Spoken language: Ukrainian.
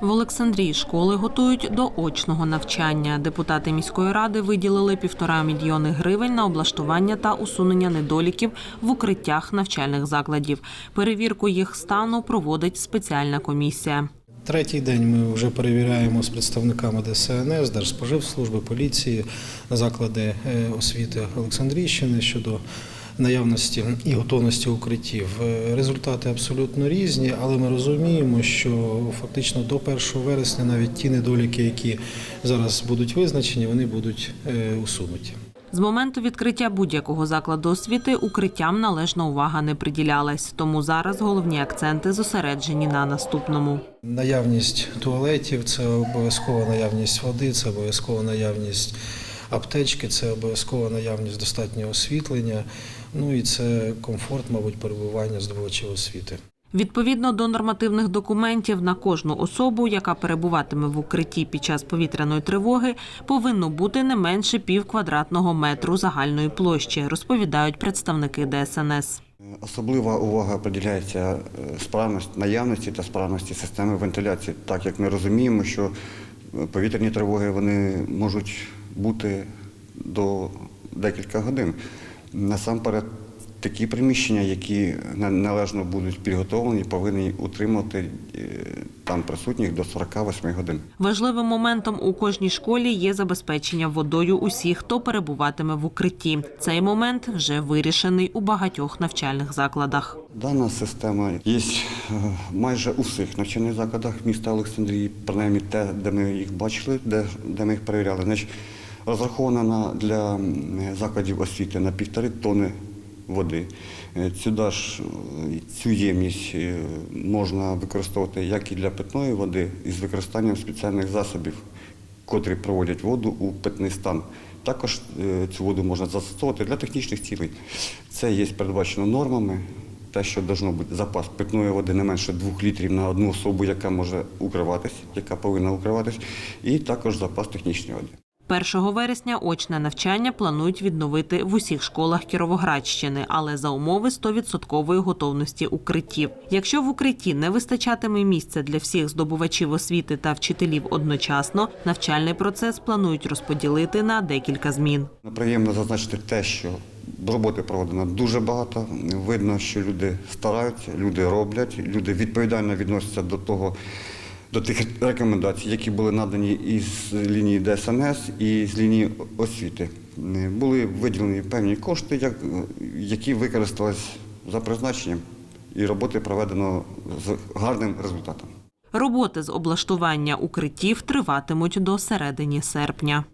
В Олександрії школи готують до очного навчання. Депутати міської ради виділили півтора мільйони гривень на облаштування та усунення недоліків в укриттях навчальних закладів. Перевірку їх стану проводить спеціальна комісія. Третій день ми вже перевіряємо з представниками ДСНС, Держспоживслужби, поліції, заклади е, освіти Олександрійщини щодо наявності і готовності укриттів. Е, Результати абсолютно різні, але ми розуміємо, що фактично до 1 вересня навіть ті недоліки, які зараз будуть визначені, вони будуть е, усунуті. З моменту відкриття будь-якого закладу освіти укриттям належна увага не приділялась. Тому зараз головні акценти зосереджені на наступному. Наявність туалетів це обов'язкова наявність води, це обов'язкова наявність аптечки, це обов'язкова наявність достатнього освітлення. Ну і це комфорт, мабуть, перебування здобувачів освіти. Відповідно до нормативних документів на кожну особу, яка перебуватиме в укритті під час повітряної тривоги, повинно бути не менше пів квадратного метру загальної площі, розповідають представники ДСНС. Особлива увага приділяється е, справності, наявності та справності системи вентиляції, так як ми розуміємо, що повітряні тривоги вони можуть бути до декілька годин. Насамперед, такі приміщення, які на- належно будуть підготовлені, повинні утримувати е, там присутніх до 48 годин. Важливим моментом у кожній школі є забезпечення водою усіх, хто перебуватиме в укритті. Цей момент вже вирішений у багатьох навчальних закладах. Дана система є е, майже у всіх навчальних закладах міста Олександрії, принаймні те, де ми їх бачили, де, де ми їх перевіряли. Значить, розрахована для закладів освіти на півтори тони води. Е, Сюди ж е, цю ємність е, можна використовувати як і для питної води, із використанням спеціальних засобів, котрі проводять воду у питний стан. Також цю воду можна застосовувати для технічних цілей. Це є передбачено нормами. Те, що должно бути запас питної води не менше 2 літрів на одну особу, яка може укриватись, яка повинна укриватись, і також запас технічної води. 1 вересня очне навчання планують відновити в усіх школах Кіровоградщини, але за умови 100% готовності укриттів. Якщо в укритті не вистачатиме місця для всіх здобувачів освіти та вчителів одночасно, навчальний процес планують розподілити на декілька змін. Приємно зазначити те, що роботи проведено дуже багато. Видно, що люди стараються, люди роблять, люди відповідально відносяться до того. До тих рекомендацій, які були надані із лінії ДСНС і з лінії освіти, були виділені певні кошти, як- які використались за призначенням, і роботи проведено з гарним результатом. Роботи з облаштування укриттів триватимуть до середини серпня.